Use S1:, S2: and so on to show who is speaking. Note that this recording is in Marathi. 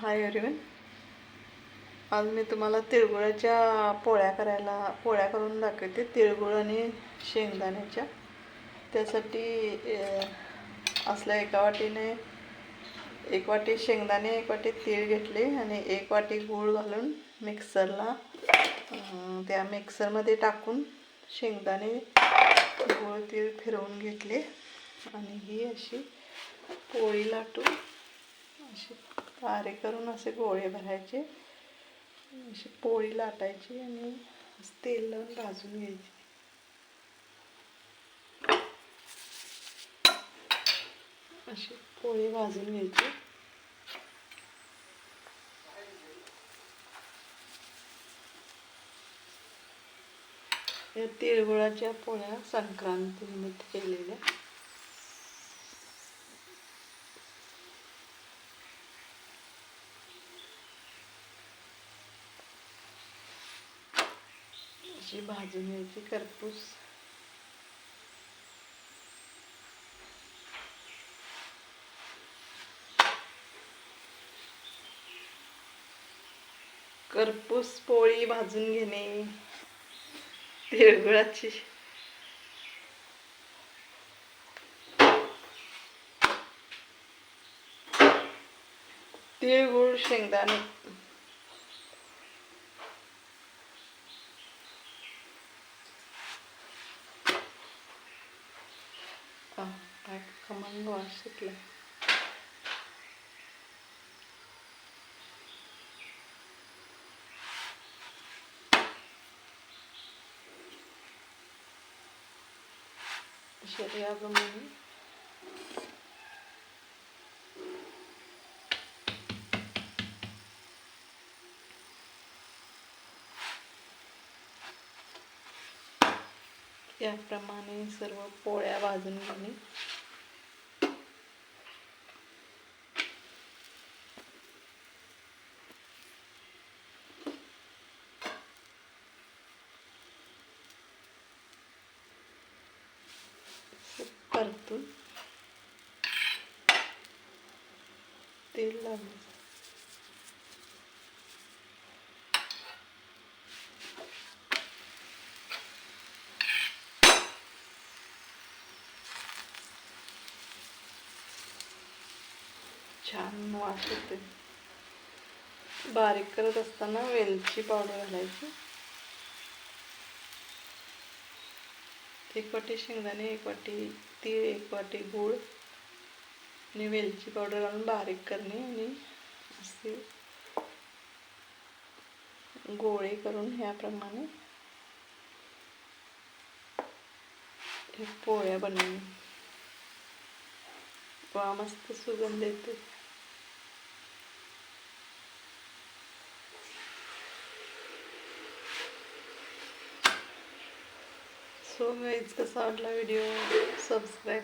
S1: हाय एव्हरीवन आज मी तुम्हाला तिळगुळाच्या पोळ्या करायला पोळ्या करून दाखवते. तिळगुळ आणि शेंगदाण्याच्या. त्यासाठी असल्या एका वाटीने एक वाटी शेंगदाणे एक वाटी तीळ घेतले आणि एक वाटी गूळ घालून मिक्सरला त्या मिक्सरमध्ये टाकून शेंगदाणे गूळ तीळ फिरवून घेतले. आणि ही अशी पोळी लाटून अशी. पारे करून असे गोळे भरायचे अशी पोळी लाटायची आणि तेल लावून भाजून घ्यायची. अशी पोळी भाजून घ्यायची. या तिळगुळाच्या पोळ्या संक्रांतीनिमित्त केलेल्या. अशी भाजून घ्यायची करपूस करपूस पोळी भाजून घेणे. तिळगुळाची. तिळगुळ शेंगदाणे. I come and wash it. Shall we have a ശരിയാകുമെന്ന് त्याप्रमाणे सर्व पोळ्या भाजून घेणे. परतून तेल लावलं छान वास येते बारीक करत असताना वेलची पावडर घालायची. एक वाटी शेंगदाणे एक वाटी तीळ एक वाटी गूळ आणि वेलची पावडर घालून बारीक करणे आणि असे गोळे करून ह्याप्रमाणे पोळ्या बनवणे. वा मस्त सुगंध येते सो गाईज कसा वाटला व्हिडिओ सबस्क्राईब